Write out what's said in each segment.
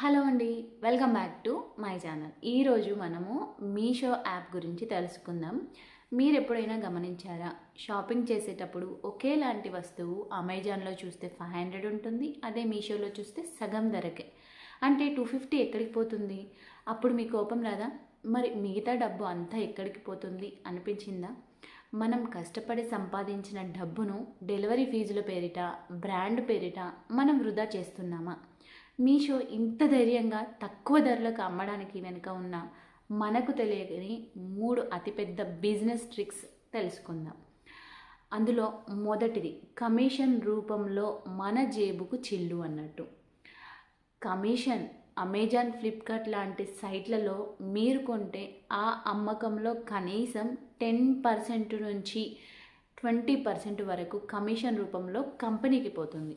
Hello అండి welcome back to my channel. ఈరోజు మనము మీషో యాప్ గురించి తెలుసుకుందాం. మీరు ఎప్పుడైనా గమనించారా షాపింగ్ చేసేటప్పుడు ఒకేలాంటి వస్తువు అమెజాన్లో చూస్తే ఫైవ్ హండ్రెడ్ ఉంటుంది అదే మీషోలో చూస్తే సగం ధరకే. అంటే టూ ఫిఫ్టీ ఎక్కడికి పోతుంది? అప్పుడు మీ కోపం రాదా? మరి మిగతా డబ్బు అంతా ఎక్కడికి పోతుంది? అనిపించిందా? మనం కష్టపడి సంపాదించిన డబ్బును డెలివరీ ఫీజుల పేరిట బ్రాండ్ పేరిట మనం వృధా చేస్తున్నామా? మీషో ఇంత ధైర్యంగా తక్కువ ధరలకు అమ్మడానికి వెనుక ఉన్న మనకు తెలియని మూడు అతిపెద్ద బిజినెస్ ట్రిక్స్ తెలుసుకుందాం. అందులో మొదటిది కమిషన్ రూపంలో మన జేబుకు చిల్లు అన్నట్టు. కమిషన్ అమెజాన్ ఫ్లిప్కార్ట్ లాంటి సైట్లలో మీరు కొంటే ఆ అమ్మకంలో కనీసం టెన్ పర్సెంట్ నుంచి ట్వంటీ పర్సెంట్ వరకు కమిషన్ రూపంలో కంపెనీకి పోతుంది.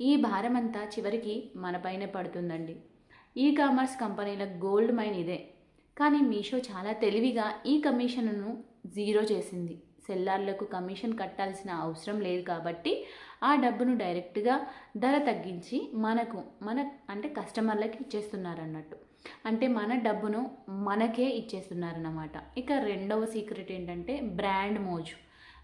ఈ భారమంతా చివరికి మనపైనే పడుతుందండి. ఈ కామర్స్ కంపెనీల గోల్డ్ మైన్ ఇదే. కానీ మీషో చాలా తెలివిగా ఈ కమిషన్ను జీరో చేసింది. సెల్లార్లకు కమిషన్ కట్టాల్సిన అవసరం లేదు కాబట్టి ఆ డబ్బును డైరెక్ట్గా ధర తగ్గించి మనకు మన అంటే కస్టమర్లకి ఇచ్చేస్తున్నారన్నట్టు. అంటే మన డబ్బును మనకే ఇచ్చేస్తున్నారన్నమాట. ఇక రెండవ సీక్రెట్ ఏంటంటే బ్రాండ్ మోజు.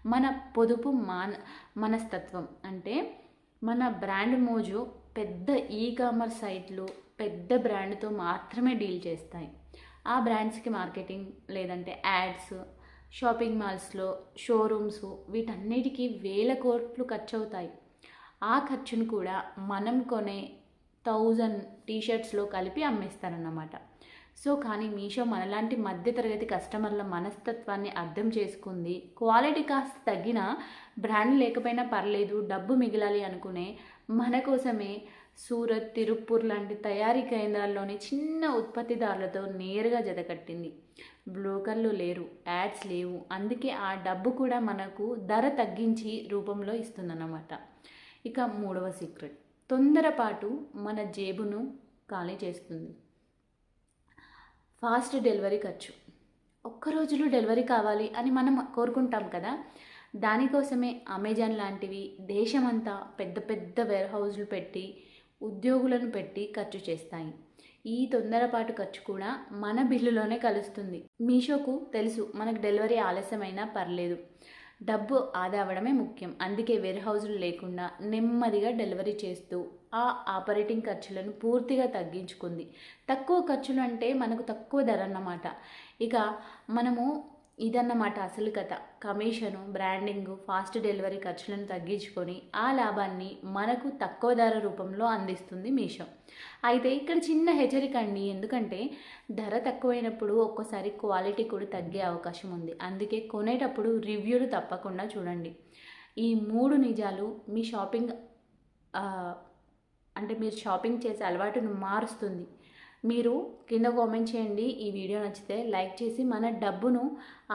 మన పొదుపు మాన మనస్తత్వం. అంటే మన బ్రాండ్ మోజు పెద్ద ఈ కామర్స్ సైట్లు పెద్ద బ్రాండ్తో మాత్రమే డీల్ చేస్తాయి. ఆ బ్రాండ్స్కి మార్కెటింగ్ లేదంటే యాడ్స్ షాపింగ్ మాల్స్లో షోరూమ్స్ వీటన్నిటికీ వేల కోట్లు ఖర్చు అవుతాయి ఆ ఖర్చును కూడా మనం కొనే థౌజండ్ టీషర్ట్స్లో కలిపి అమ్మేస్తారన్నమాట. సో కానీ మీషో మనలాంటి మధ్యతరగతి కస్టమర్ల మనస్తత్వాన్ని అర్థం చేసుకుంది. క్వాలిటీ కాస్త తగ్గినా బ్రాండ్ లేకపోయినా పర్లేదు డబ్బు మిగిలాలి అనుకునే మన కోసమే సూరత్ తిరుప్పూర్ లాంటి తయారీ కేంద్రాల్లోని చిన్న ఉత్పత్తిదారులతో నేరుగా జతకట్టింది బ్రోకర్లు లేరు యాడ్స్ లేవు. అందుకే ఆ డబ్బు కూడా మనకు ధర తగ్గించి రూపంలో ఇస్తుందన్నమాట. ఇక మూడవ సీక్రెట్. తొందరపాటు మన జేబును ఖాళీ చేస్తుంది. ఫాస్ట్ డెలివరీ ఖర్చు. ఒక్క రోజులో డెలివరీ కావాలి అని మనం కోరుకుంటాం కదా. దానికోసమే అమెజాన్ లాంటివి దేశమంతా పెద్ద పెద్ద వేర్హౌజ్లు పెట్టి ఉద్యోగులను పెట్టి ఖర్చు చేస్తాయి. ఈ తొందరపాటు ఖర్చు కూడా మన బిల్లులోనే కలుస్తుంది. మీషోకు తెలుసు మనకు డెలివరీ ఆలస్యమైనా పర్లేదు. డబ్బు ఆదా అవ్వడమే ముఖ్యం. అందుకే వేర్ హౌజులు లేకుండా నెమ్మదిగా డెలివరీ చేస్తూ ఆ ఆపరేటింగ్ ఖర్చులను పూర్తిగా తగ్గించుకుంది. తక్కువ ఖర్చులు అంటే మనకు తక్కువ ధర అన్నమాట. ఇక మనము ఇదన్నమాట అసలు కథ. కమిషను బ్రాండింగ్ ఫాస్ట్ డెలివరీ ఖర్చులను తగ్గించుకొని ఆ లాభాన్ని మనకు తక్కువ ధర రూపంలో అందిస్తుంది మీషో. అయితే ఇక్కడ చిన్న హెచ్చరిక అండి. ఎందుకంటే ధర తక్కువైనప్పుడు ఒక్కోసారి క్వాలిటీ కూడా తగ్గే అవకాశం ఉంది. అందుకే కొనేటప్పుడు రివ్యూలు తప్పకుండా చూడండి. ఈ మూడు నిజాలు మీ షాపింగ్ అంటే మీరు షాపింగ్ చేసే అలవాటును మారుస్తుంది. మీరు కింద కామెంట్ చేయండి. ఈ వీడియో నచ్చితే లైక్ చేసి మన డబ్బును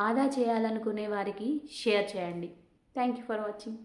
ఆదా చేయాలనుకునే వారికి షేర్ చేయండి. Thank you for watching